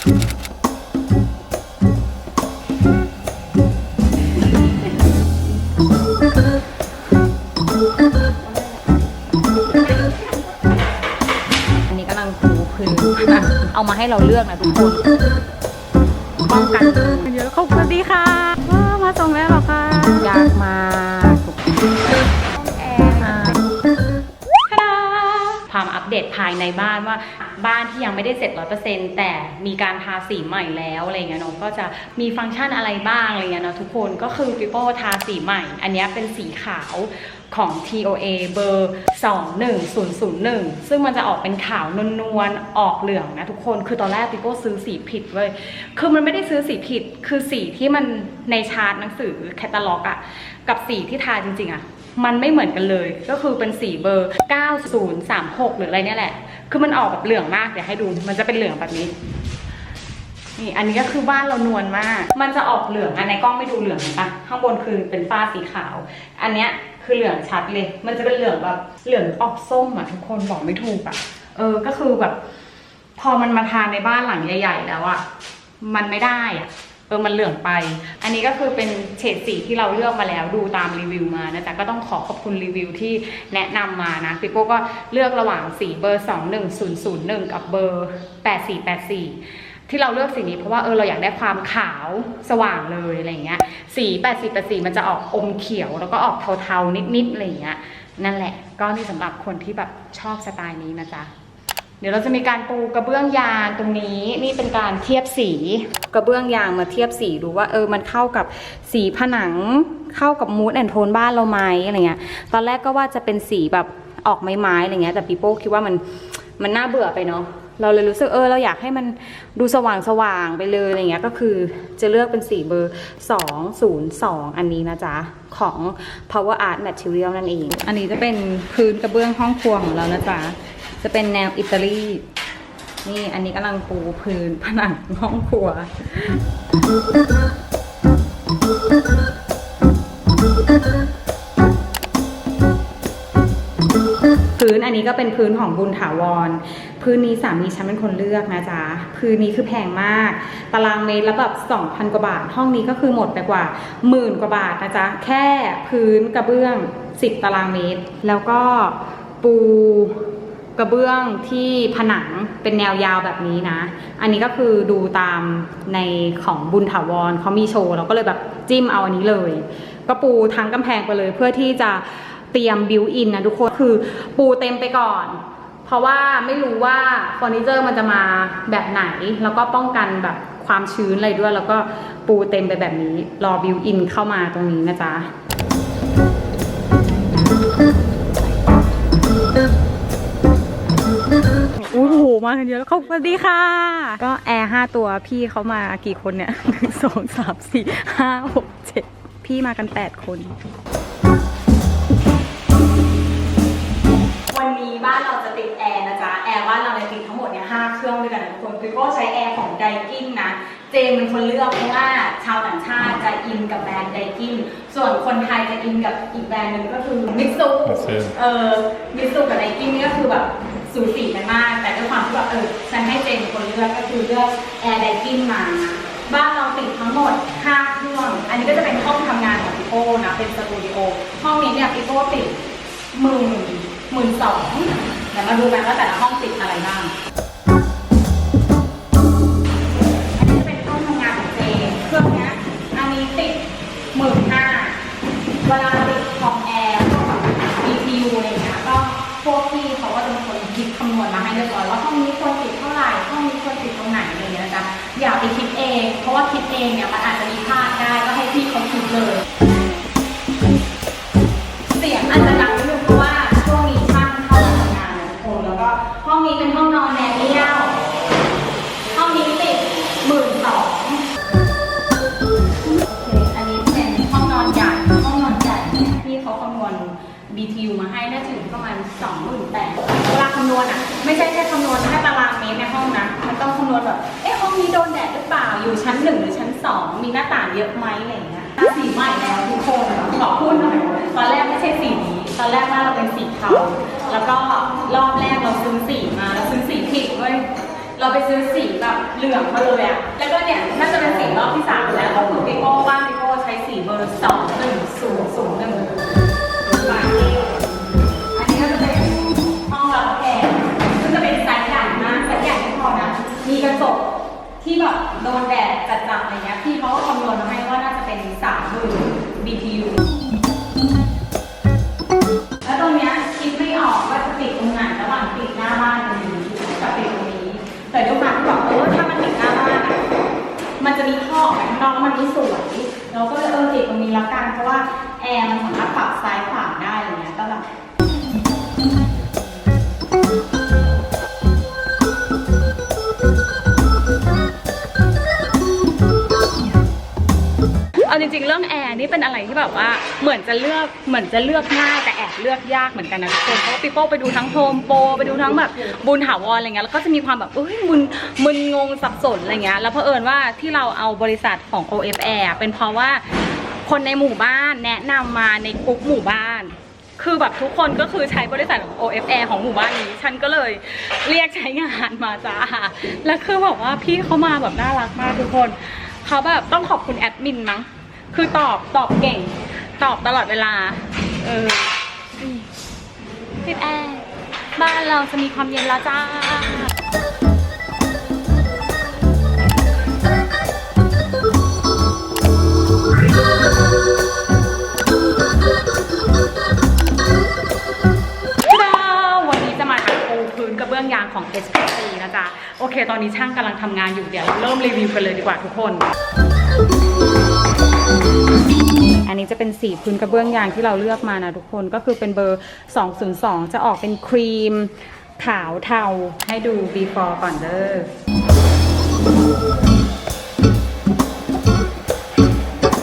อันนี้กำลังปูพื้นอะเอามาให้เราเลือกนะทุกคนป้องกันเดี๋ยวเขาสวัสดีค่ะว้ามาส่งแล้วเหรอคะยากมากทุกคนแอร์ค่ะพามาอัปเดตภายในบ้านว่าบ้าน ที่ยังไม่ได้เสร็จร้อยเปอร์เซ็นต์แต่มีการทาสีใหม่แล้วอะไรเงี้ยเนาะก็จะมีฟังก์ชันอะไรบ้างอะไรเงี้ยเนาะทุกคนก็คือปิโป้ทาสีใหม่ อันนี้เป็นสีขาวของ TOA เบอร์ 21001 ซึ่งมันจะออกเป็นขาวนวลๆ ออกเหลืองนะทุกคน คือตอนแรกปิโป้ซื้อสีผิดเว้ย คือมันไม่ได้ซื้อสีผิด คือสีที่มันในชาร์ตหนังสือแคตตาล็อกอะกับสีที่ทาจริงๆอะ มันไม่เหมือนกันเลย ก็คือเป็นสีเบอร์ 9036 หรืออะไรเนี่ยแหละ คือมันออกแบบเหลืองมาก เดี๋ยวให้ดู มันจะเป็นเหลืองแบบนี้ นี่อันนี้ก็คือบ้านเรานวลมาก มันจะออกเหลืองอันในกล้องไม่ดูเหลืองห็นปะข้างบนคือเป็นฝ้าสีขาว อันเนี้ยคือเหลืองชัดเลย มันจะเป็นเหลืองแบบเหลืองออกส้มอะทุกคนบอกไม่ถูกอะเออ ก็คือแบบ พอมันมาทานในบ้านหลังใหญ่ ๆ แล้วอะมันไม่ได้อะ เออมันเหลืองไป อันนี้ก็คือเป็นเฉดสีที่เราเลือกมาแล้วดูตามรีวิวมานะจ๊ะก็ต้องขอขอบคุณรีวิวที่แนะนำมานะพี่โก้ก็เลือกระหว่างสีเบอร์ 21001 กับเบอร์ 8484ที่เราเลือกสีนี้เพราะว่าเออเราอยากได้ความขาวสว่างเลยอะไรเงี้ย สี8484มันจะออกอมเขียวแล้วก็ออกเทาๆนิดๆอะไรเงี้ย นั่นแหละ ก็นี่สำหรับคนที่แบบชอบสไตล์นี้นะจ๊ะ เดี๋ยวเราจะมีการปูกระเบื้องยางตรงนี้นี่เป็นการเทียบสีกระเบื้องยางมาเทียบสีดูว่าเออมันเข้ากับสีผนังเข้ากับมูดแอนโทนบ้านเราไหมอะไรเงี้ยตอนแรกก็ว่าจะเป็นสีแบบออกไม้ๆอะไรเงี้ยแต่ปีโป้คิดว่ามันมันน่าเบื่อไปเนาะเราเลยรู้สึกเออเราอยากให้มันดูสว่างสว่างไปเลยอะไรเงี้ยก็คือจะเลือกเป็นสีเบอร์ 202 อันนี้นะจ๊ะ ของ Power Art Material นั่นเอง อันนี้จะเป็นพื้นกระเบื้องห้องครัวของเรานะจ๊ะ จะเป็นแนวอิตาลี นี่อันนี้กำลังปูพื้นผนังห้องครัว พื้นอันนี้ก็เป็นพื้นของบุญถาวร พื้นนี้สามีฉันเป็นคนเลือกนะจ๊ะ พื้นนี้คือแพงมาก ตารางเมตรละแบบ2,000 กว่าบาท ห้องนี้ก็คือหมดไปกว่าหมื่นกว่าบาทนะจ๊ะ แค่พื้นกระเบื้อง 10 ตารางเมตร แล้วก็ปู กระเบื้องที่ผนังเป็นแนวยาวแบบนี้นะ อันนี้ก็คือดูตามในของบุญถาวรเขามีโชว์เราก็เลยแบบจิ้มเอาอันนี้เลย ก็ปูทั้งกำแพงไปเลยเพื่อที่จะเตรียมบิวอินนะทุกคนคือปูเต็มไปก่อน เพราะว่าไม่รู้ว่าเฟอร์นิเจอร์มันจะมาแบบไหน แล้วก็ป้องกันแบบความชื้นอะไรด้วย แล้วก็ปูเต็มไปแบบนี้ รอบิวอินเข้ามาตรงนี้นะจ๊ะ โอ้โหมากันเยอะแล้วเขาสวัสดีค่ะ ก็แอร์ห้าตัวพี่เขามากี่คนเนี่ยหนึ่งสองสามสี่ห้าหกเจ็ดพี่มากันแปดคน วันนี้บ้านเราจะติดแอร์นะจ๊ะ แอร์บ้านเราเนี่ยติดทั้งหมดเนี่ยห้าเครื่องด้วยกันนะทุกคนคือก็ใช้แอร์ของไดกินนะเจมเป็นคนเลือกเพราะว่าชาวต่างชาติจะอินกับแบรนด์ไดกินส่วนคนไทยจะอินกับอีกแบรนด์หนึ่งก็คือมิตซู Mitsu เออมิตซูกับไดกินนี่ก็คือแบบ สูสีกันมาก แต่ด้วยความที่แบบเออฉันให้เจมเป็นคนเลือกก็คือเลือกแอร์ไดกินมาบ้านเราติดทั้งหมด5เครื่อง อันนี้ก็จะเป็นห้องทำงานของพี่โป้นะ เป็นสตูดิโอ ห้องนี้เนี่ยพี่โป้ติดหมื่นหมื่นสองเดี๋ยวมาดูกันว่าแต่ละห้องติดอะไรบ้าง อันนี้จะเป็นห้องทำงานของเจ เครื่องเนี้ยอันนี้ติดหมื่นห้าเวลาติด เพราะว่าคิดเองเนี่ยมันอาจจะมีพลาดได้ก็ให้พี่เขาคิดเลย BTU มาให้น่าจะอยู่ประมาณสองหมื่นแปดเวลาคำนวณอะ ไม่ใช่แค่คำนวณแค่ตารางเมตรในห้องนะ มันต้องคำนวณแบบ เอ๊ะห้องนี้โดนแดดหรือเปล่า อยู่ชั้นหนึ่งหรือชั้นสองมีหน้าต่างเยอะไหมอะไรอย่างเงี้ยสีใหม่แล้วทุกคนขอพูดหน่อยตอนแรกไม่ใช่สีนี้ ตอนแรกหน้าเราเป็นสีเทา แล้วก็รอบแรกเราซื้อสีมาแล้วซื้อสีผิดเว้ยเราไปซื้อสีแบบเหลืองมาเลยอะแล้วก็เนี่ยน่าจะเป็นสีรอบที่สามแล้วก็คือพี่โก้บ้านพี่โก้ใช้สีเบอร์สองหนึ่งศูนย์ โดนแดดจัดๆอะไรเงี้ยพี่เขาก็คำนวณมาให้ว่าน่าจะเป็นสามหมื่น BTU แล้วตรงเนี้ยคิดไม่ออกว่าจะติดตรงไหนระหว่างติดหน้าบ้านตรงนี้กับติดตรงนี้ แต่ด้วยความที่บอกเออถ้ามันติดหน้าบ้านอะมันจะมีท่อออกไปข้างนอกแล้วมันไม่สวยเราก็เลยเออติดตรงนี้ละกันเพราะว่าแอร์มันสามารถปรับซ้ายขวา องแอร์นี่เป็นอะไรที่แบบว่าเหมือนจะเลือกเหมือนจะเลือกง่ายแต่แอบเลือกยากเหมือนกันนะทุกคนเพราะว่าปีโป้ไปดูทั้งโฮมโปรไปดูทั้งแบบบุญถาวรอะไรเงี้ยแล้วก็จะมีความแบบเอ้ยมึนมึนงงสับสนอะไรเงี้ยแล้วเผอิญว่าที่เราเอาบริษัทของ OF Air เป็นเพราะว่าคนในหมู่บ้านแนะนำมาในกลุ่มหมู่บ้าน คือแบบทุกคนก็คือใช้บริษัทของ OF Air ของหมู่บ้านนี้ ฉันก็เลยเรียกใช้งานมาจ้าแล้วคือแบบว่าพี่เขามาแบบน่ารักมากทุกคน เขาแบบต้องขอบคุณแอดมินมั้ง คือตอบตอบเก่ง ตอบตลอดเวลา เออปิดแอร์บ้านเราจะมีความเย็นแล้วจ้าวันนี้จะมาตักปูพื้นกระเบื้องยางของ SPC นะจ๊ะ โอเค ตอนนี้ช่างกำลังทำงานอยู่ เดี๋ยวเริ่มรีวิวกันเลยดีกว่าทุกคน อันนี้จะเป็นสีพื้นกระเบื้องยางที่เราเลือกมานะทุกคนก็คือเป็นเบอร์ 202 จะออกเป็นครีม ขาวเทาให้ดู before ก่อนเด้อ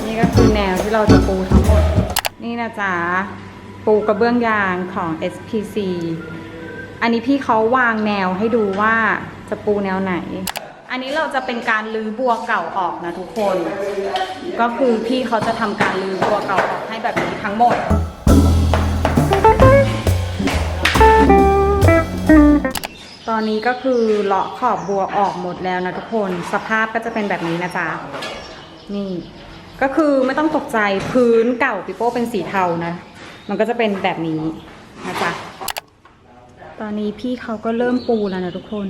นี่ก็คือแนวที่เราจะปูทั้งหมด นี่นะจ๊ะ ปูกระเบื้องยางของ SPC อันนี้พี่เขาวางแนวให้ดูว่าจะปูแนวไหน อันนี้เราจะเป็นการลื้อบัวเก่าออกนะทุกคน ก็คือพี่เขาจะทำการลื้อบัวเก่าออกให้แบบนี้ทั้งหมดตอนนี้ก็คือเลาะขอบบัวออกหมดแล้วนะทุกคนสภาพก็จะเป็นแบบนี้นะจ๊ะนี่ก็คือไม่ต้องตกใจพื้นเก่าปิโป้เป็นสีเทานะ มันก็จะเป็นแบบนี้นะจ๊ะตอนนี้พี่เขาก็เริ่มปูแล้วนะทุกคน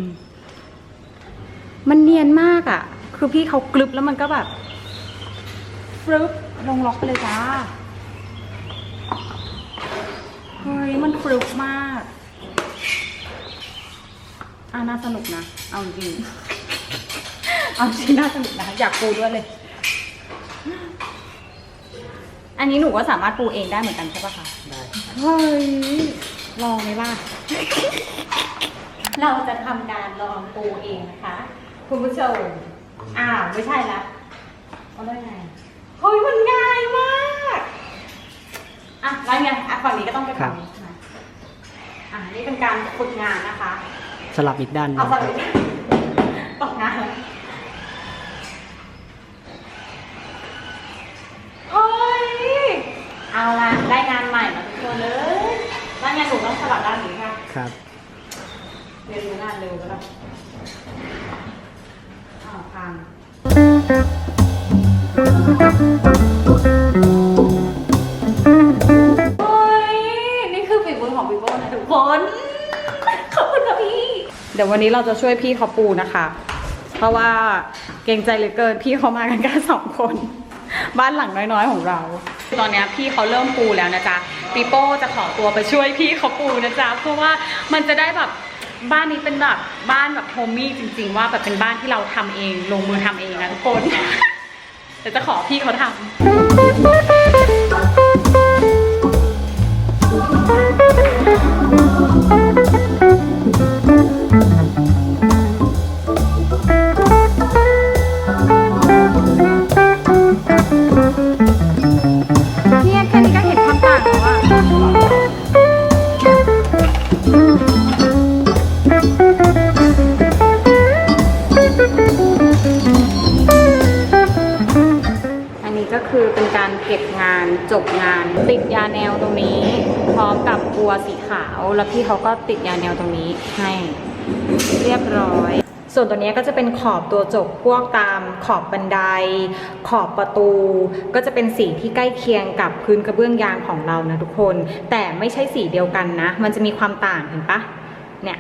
มันเนียนมากอะ่ะ คือพี่เขากลึบแล้วมันก็แบบฟรึบลงล็อกไปเลยจ้า เฮ้ย มันฟรึบมากอ่าน่าสนุกนะ เอาจริง เอาจริงน่าสนุกนะ อยากปูด้วยเลย อันนี้หนูก็สามารถปูเองได้เหมือนกันใช่ปะคะ ได้ เฮ้ย ลองไหมล่ะ เราจะทำการลองปูเองนะคะ คุณผู้ชมอ้าวไม่ใช่ละเอาได้ไงเฮ้ยมันง่ายมากอะแล้วไงอะฝั่งนี้ก็ต้องไปฝั่งนี้ใช่ไหมอะนี่เป็นการฝึกงานนะคะสลับอีกด้านหนึ่เอางฝั่งนี้ตกงานเลยเฮ้ยเอาละได้งานใหม่มาทุกคนเลยแล้วงานหนูต้องสลับด้านนี้ค่ะ ครับ เรียนรู้งานเร็วก็ได้อ้าว พังโอ้ย นี่คือฝีมือของพี่โบนะทุกคน ขอบคุณค่ะพี่ เดี๋ยววันนี้เราจะช่วยพี่เขาปูนะคะ เพราะว่าเกรงใจเหลือเกินพี่เขามากันแค่สองคน บ้านหลังน้อยๆของเรา ตอนเนี้ยพี่เขาเริ่มปูแล้วนะจ๊ะปีโป้จะขอตัวไปช่วยพี่เขาปูนะจ๊ะเพราะว่ามันจะได้แบบ บ้านนี้เป็นแบบบ้านแบบโฮมมี่จริง ๆ ว่าแบบเป็นบ้านที่เราทำเอง ลงมือทำเองนะทุกคน เดี๋ยวจะขอพี่เขาทำเนี่ คือเป็นการเก็บงานจบงาน ติดยาแนวตรงนี้ พร้อมกับบัวสีขาว แล้วพี่เขาก็ติดยาแนวตรงนี้ให้เรียบร้อย ส่วนตัวนี้ก็จะเป็นขอบตัวจบพวกตามขอบบันได ขอบประตู ก็จะเป็นสีที่ใกล้เคียงกับพื้นกระเบื้องยางของเรานะทุกคน แต่ไม่ใช่สีเดียวกันนะ มันจะมีความต่างเห็นปะเนี่ย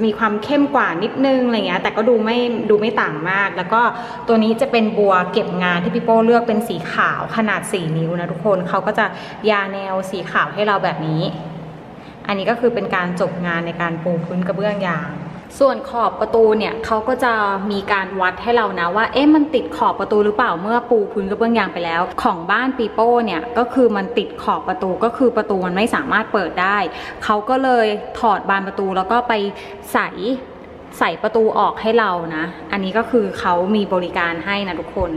จะมีความเข้มกว่านิดนึงอะไรเงี้ยแต่ก็ดูไม่ดูไม่ต่างมาก แล้วก็ตัวนี้จะเป็นบัวเก็บงานที่พี่โป้เลือกเป็นสีขาวขนาด 4 นิ้วนะทุกคนเขาก็จะยาแนวสีขาวให้เราแบบนี้ อันนี้ก็คือเป็นการจบงานในการปูพื้นกระเบื้องยาง ส่วนขอบประตูเนี่ยเขาก็จะมีการวัดให้เรานะว่าเอ๊ะมันติดขอบประตูหรือเปล่าเมื่อปูพื้นกระเบื้องยางไปแล้ว ของบ้านปีโป้เนี่ยก็คือมันติดขอบประตูก็คือประตูมันไม่สามารถเปิดได้เขาก็เลยถอดบานประตูแล้วก็ไปใส่ใส่ประตูออกให้เรานะ อันนี้ก็คือเขามีบริการให้นะทุกคน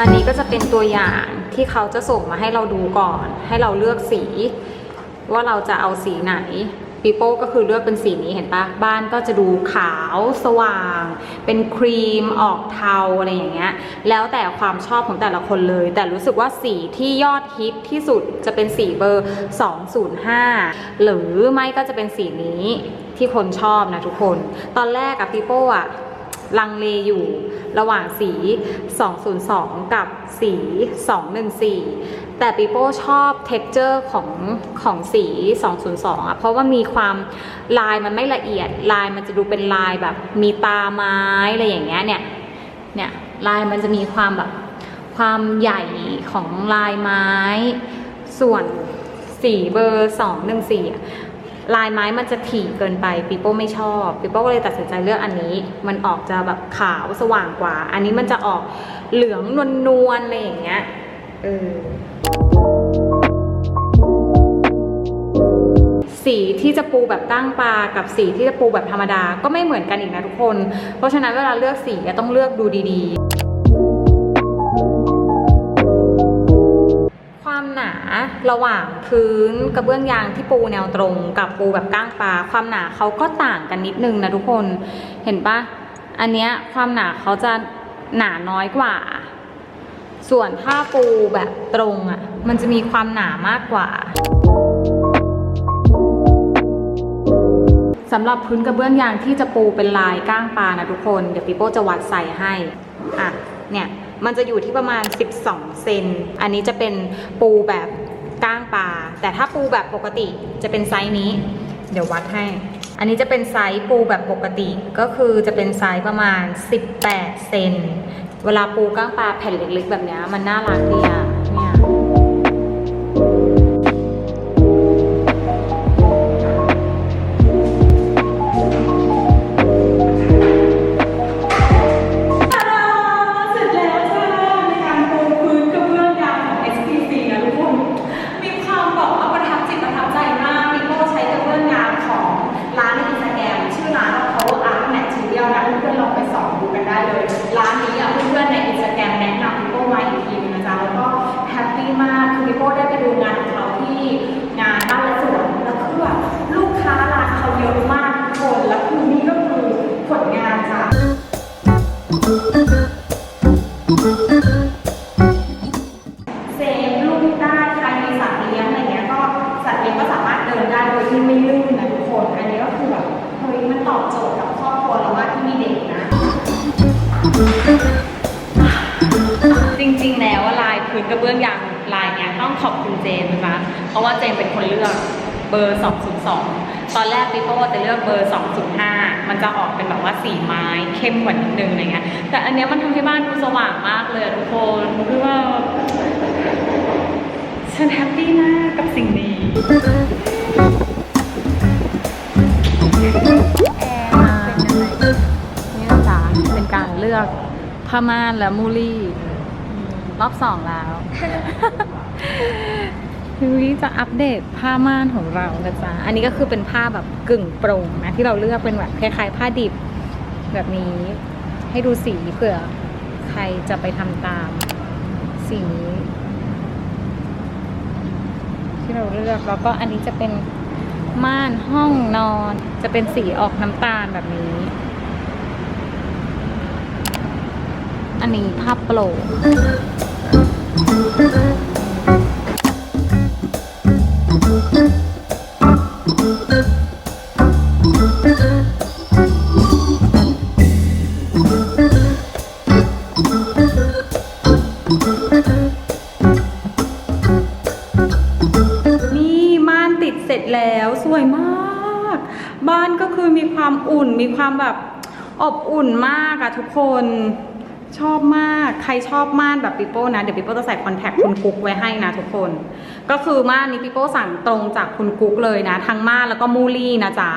อันนี้ก็จะเป็นตัวอย่าง ที่เขาจะส่งมาให้เราดูก่อน ให้เราเลือกสี ว่าเราจะเอาสีไหนปีโป้ก็คือเลือกเป็นสีนี้เห็นปะบ้านก็จะดูขาวสว่าง เป็นครีมออกเทาอะไรอย่างเงี้ยแล้วแต่ความชอบของแต่ละคนเลย แต่รู้สึกว่าสีที่ยอดฮิตที่สุดจะเป็นสีเบอร์ 205 หรือไม่ก็จะเป็นสีนี้ที่คนชอบนะทุกคน ตอนแรกอะปีโป้อะ ลังเลอยู่ระหว่างสี 202 กับสี 214 แต่ปีโป้ชอบเท็กเจอร์ของของสี 202อะเพราะว่ามีความลายมันไม่ละเอียด ลายมันจะดูเป็นลายแบบมีตาไม้อะไรอย่างเงี้ยเนี่ยเนี่ยลายมันจะมีความแบบความใหญ่ของลายไม้ ส่วนสีเบอร์ 214อะ ลายไม้มันจะถี่เกินไปปีโป้ไม่ชอบปีโป้ก็เลยตัดสินใจเลือกอันนี้ มันออกจะแบบขาวสว่างกว่า อันนี้มันจะออกเหลืองนวลๆอะไรอย่างเงี้ยเออสีที่จะปูแบบตั้งปลากับสีที่จะปูแบบธรรมดาก็ไม่เหมือนกันอีกนะทุกคน เพราะฉะนั้นเวลาเลือกสีต้องเลือกดูดีๆ ระหว่างพื้นกระเบื้องยางที่ปูแนวตรง กับปูแบบก้างปลาความหนาเขาก็ต่างกันนิดนึงนะทุกคนเห็นปะอันเนี้ยความหนาเขาจะหนาน้อยกว่า ส่วนถ้าปูแบบตรงอะ มันจะมีความหนามากกว่าสำหรับพื้นกระเบื้องยางที่จะปูเป็นลายก้างปลานะทุกคน เดี๋ยวปีโป้จะวัดใส่ให้ อะ เนี่ย มันจะอยู่ที่ประมาณ 12 เซน อันนี้จะเป็นปูแบบ ก้างปลา แต่ถ้าปูแบบปกติจะเป็นไซส์นี้ เดี๋ยววัดให้ อันนี้จะเป็นไซส์ปูแบบปกติก็คือจะเป็นไซส์ประมาณ 18 เซน เวลาปูก้างปลาแผ่นเล็กๆ แบบนี้มันน่ารักดีอะ เดินได้โดยที่ไม่ลื่นนะทุกคน อันนี้ก็คือแบบเฮ้ยมันตอบโจทย์กับครอบครัวเราว่าที่มีเด็กนะ จริงๆ แล้วลายพื้นกระเบื้องยางลายเนี้ยต้องขอบคุณเจมส์นะคะเพราะว่าเจมส์เป็นคนเลือกเบอร์ 202 ตอนแรกปีโป้จะเลือกเบอร์ 205 มันจะออกเป็นแบบว่าสีไม้เข้มกว่านิดนึงอะไรเงี้ย แต่อันเนี้ยมันทำให้บ้านดูสว่างมากเลยทุกคนคือว่าฉันแฮปปี้มากกับสิ่งนี้ ลือกผ้าม่านและมูลี่รอบสองแล้วทีนี้จะอัปเดตผ้าม่านของเรานะจ๊ะ อันนี้ก็คือเป็นผ้าแบบกึ่งโปร่งนะที่เราเลือกเป็นแบบคล้ายๆ ผ้าดิบแบบนี้ให้ดูสีเผื่อใครจะไปทำตามสีนี้ที่เราเลือกแล้วก็อันนี้จะเป็นม่านห้องนอนจะเป็นสีออกน้ำตาลแบบนี้ อันนี้ภาพโปรเสร็จแล้วสวยมาก บ้านก็คือมีความอุ่นมีความแบบอบอุ่นมากอะทุกคน ชอบมาก ใครชอบม่านแบบปิโป้นะ เดี๋ยวปิโป้จะใส่คอนแทคคุณกุ๊กไว้ให้นะทุกคน ก็คือม่านนี้ปิโป้สั่งตรงจากคุณกุ๊กเลยนะ ทั้งม่านแล้วก็มูลี่นะจ๊ะ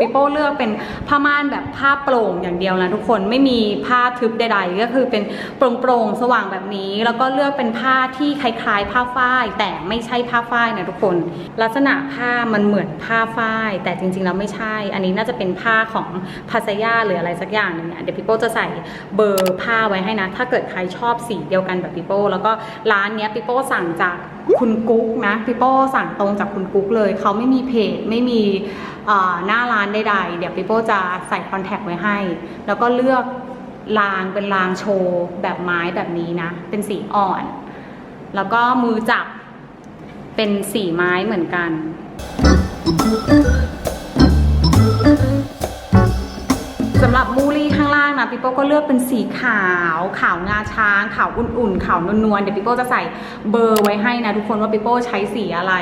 ปิโป้เลือกเป็นผ้าม่านแบบผ้าโปร่งอย่างเดียวนะทุกคนไม่มีผ้าทึบใด ๆ ก็คือเป็นโปร่งๆสว่างแบบนี้ แล้วก็เลือกเป็นผ้าที่คล้ายๆ ผ้าฝ้าย แต่ไม่ใช่ผ้าฝ้ายนะทุกคน ลักษณะผ้ามันเหมือนผ้าฝ้าย แต่จริงๆแล้วไม่ใช่ อันนี้น่าจะเป็นผ้าของพาสยาหรืออะไรสักอย่างหนึงเนี่ยเดี๋ยวปิโป้จะใส่เบอร์ผ้าไว้ให้นะ ถ้าเกิดใครชอบสีเดียวกันแบบปิโป้แล้วก็ร้านเนี้ยปิโป้สั่งจาก คุณกุ๊กนะปิโป้สั่งตรงจากคุณกุ๊กเลย เขาไม่มีเพจไม่มีหน้าร้านใดๆ เดี๋ยวปิโป้จะใส่คอนแทคไว้ให้ แล้วก็เลือกรางเป็นรางโชว์แบบไม้แบบนี้นะ เป็นสีอ่อน แล้วก็มือจับเป็นสีไม้เหมือนกัน สำหรับมูลี่ข้างล่างนะพี่โป้ก็เลือกเป็นสีขาว ขาวงาช้าง ขาวอุ่นๆ ขาวนวลๆ เดี๋ยวพี่โป้จะใส่เบอร์ไว้ให้นะทุกคนว่าพี่โป้ใช้สีอะไร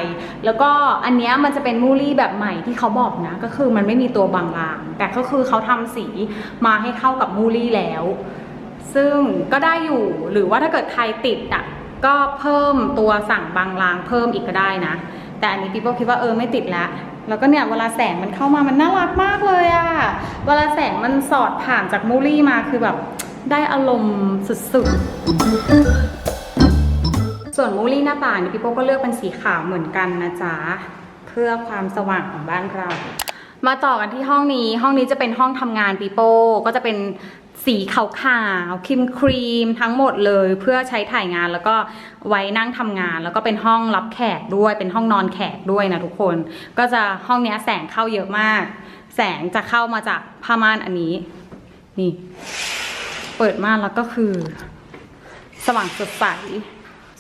แล้วก็อันเนี้ยมันจะเป็นมูลี่แบบใหม่ที่เขาบอกนะ ก็คือมันไม่มีตัวบางราง แต่ก็คือเขาทำสีมาให้เข้ากับมูลี่แล้ว ซึ่งก็ได้อยู่ หรือว่าถ้าเกิดใครติดอะก็เพิ่มตัวสั่งบางรางเพิ่มอีกก็ได้นะ แต่อันนี้พี่โป้คิดว่าเออไม่ติดละ แล้วก็เนี่ยเวลาแสงมันเข้ามามันน่ารักมากเลยอะเวลาแสงมันสอดผ่านจากมูลี่มาคือแบบได้อารมณ์สุดๆ ส่วนมูลี่หน้าต่างนี่พี่โป้ก็เลือกเป็นสีขาวเหมือนกันนะจ๊ะ เพื่อความสว่างของบ้านเรา มาต่อกันที่ห้องนี้ ห้องนี้จะเป็นห้องทำงานปีโป้ ก็จะเป็น สีขาวขาวครีมครีมทั้งหมดเลยเพื่อใช้ถ่ายงานแล้วก็ไว้นั่งทำงาน แล้วก็เป็นห้องรับแขกด้วย เป็นห้องนอนแขกด้วยนะทุกคน ก็จะห้องนี้แสงเข้าเยอะมาก แสงจะเข้ามาจากผ้าม่านอันนี้ นี่ เปิดม่านแล้วก็คือ สว่างสดใส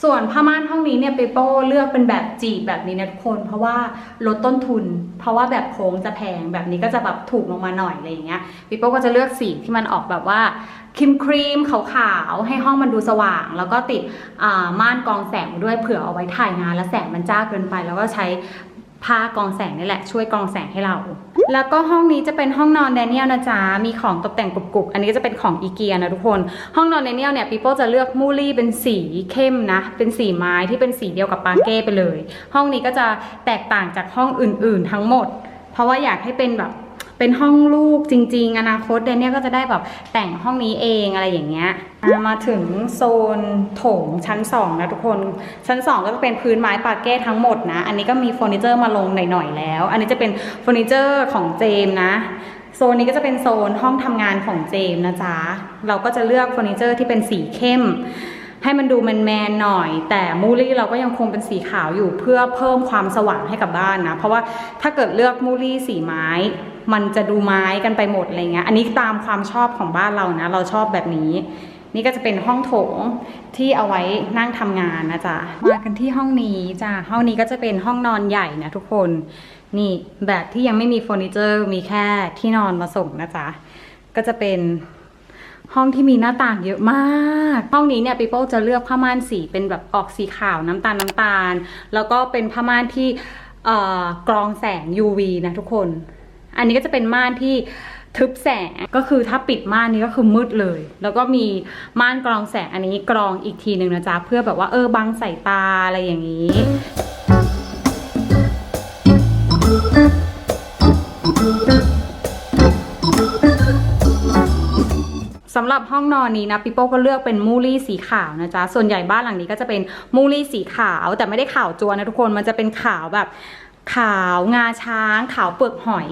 ส่วนผ้าม่านห้องนี้เนี่ยเปโป้เลือกเป็นแบบจีบแบบนี้นะทุกคน เพราะว่าลดต้นทุน เพราะว่าแบบโค้งจะแพงแบบนี้ก็จะแบบถูกลงมาหน่อยอะไรอย่างเงี้ยเปิโป้ก็จะเลือกสีที่มันออกแบบว่าครีมครีมขาวๆให้ห้องมันดูสว่าง แล้วก็ติดอ่าม่านกองแสงด้วยเผื่อเอาไว้ถ่ายงาน แล้วแสงมันจ้าเกินไป แล้วก็ใช้ ผ้ากรองแสงนี่แหละช่วยกรองแสงให้เรา แล้วก็ห้องนี้จะเป็นห้องนอนแดเนียลนะจ๊ะ มีของตกแต่งกรุบๆอันนี้ก็จะเป็นของอีเกียนะทุกคน ห้องนอนแดเนียลเนี่ยปีโป้จะเลือกมูลี่เป็นสีเข้มนะ เป็นสีไม้ที่เป็นสีเดียวกับปาเก้ไปเลย ห้องนี้ก็จะแตกต่างจากห้องอื่นๆ ทั้งหมด เพราะว่าอยากให้เป็นแบบ เป็นห้องลูกจริง ๆ อนาคตเดนเนี่ยก็จะได้แบบแต่งห้องนี้เองอะไรอย่างเงี้ยมาถึงโซนโถงชั้น2นะทุกคน ชั้น 2 ก็จะเป็นพื้นไม้ปาเก้ทั้งหมดนะ อันนี้ก็มีเฟอร์นิเจอร์มาลงหน่อยๆแล้ว อันนี้จะเป็นเฟอร์นิเจอร์ของเจมส์นะโซนนี้ก็จะเป็นโซนห้องทำงานของเจมส์นะจ๊ะ เราก็จะเลือกเฟอร์นิเจอร์ที่เป็นสีเข้ม ให้มันดูแมนๆหน่อย แต่มูลี่เราก็ยังคงเป็นสีขาวอยู่เพื่อเพิ่มความสว่างให้กับบ้านนะ เพราะว่าถ้าเกิดเลือกมูลี่สีไม้ มันจะดูไม้กันไปหมดอะไรเงี้ย อันนี้ตามความชอบของบ้านเรานะ เราชอบแบบนี้ นี่ก็จะเป็นห้องโถงที่เอาไว้นั่งทำงานนะจ๊ะ มากันที่ห้องนี้จ้ะ ห้องนี้ก็จะเป็นห้องนอนใหญ่นะทุกคน นี่แบบที่ยังไม่มีเฟอร์นิเจอร์มีแค่ที่นอนมาส่งนะจ๊ะ ก็จะเป็นห้องที่มีหน้าต่างเยอะมาก ห้องนี้เนี่ยปีโป้จะเลือกผ้าม่านสีเป็นแบบออกสีขาวน้ำตาลน้ำตาล แล้วก็เป็นผ้าม่านที่กรองแสง UV นะทุกคน อันนี้ก็จะเป็นม่านที่ทึบแสงก็คือถ้าปิดม่านนี้ก็คือมืดเลย แล้วก็มีม่านกรองแสงอันนี้กรองอีกทีหนึ่งนะจ๊ะเพื่อแบบว่าเออบังสายตาอะไรอย่างนี้สำหรับห้องนอนนี้นะปิโป้ก็เลือกเป็นมูลี่สีขาวนะจ๊ะส่วนใหญ่บ้านหลังนี้ก็จะเป็นมูลี่สีขาวแต่ไม่ได้ขาวจัวนะทุกคนมันจะเป็นขาวแบบ ขาวงาช้าง ขาวเปลือกหอย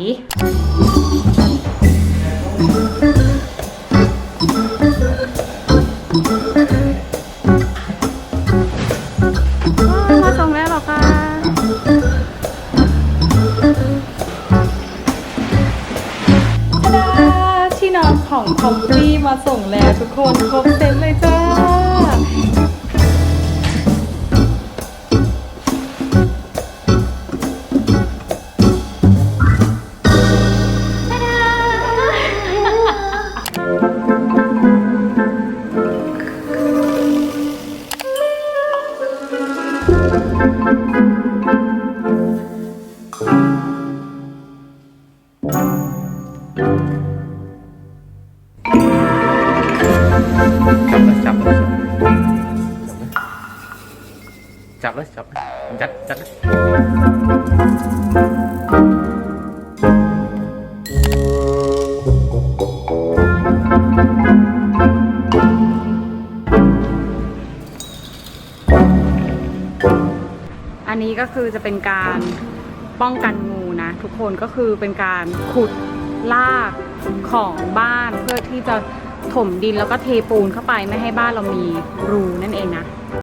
จัดอันนี้ก็คือจะเป็นการป้องกันงูนะ ทุกคนก็คือเป็นการขุดลากของบ้านเพื่อที่จะถมดินแล้วก็เทปูนเข้าไปไม่ให้บ้านเรามีรูนั่นเองนะ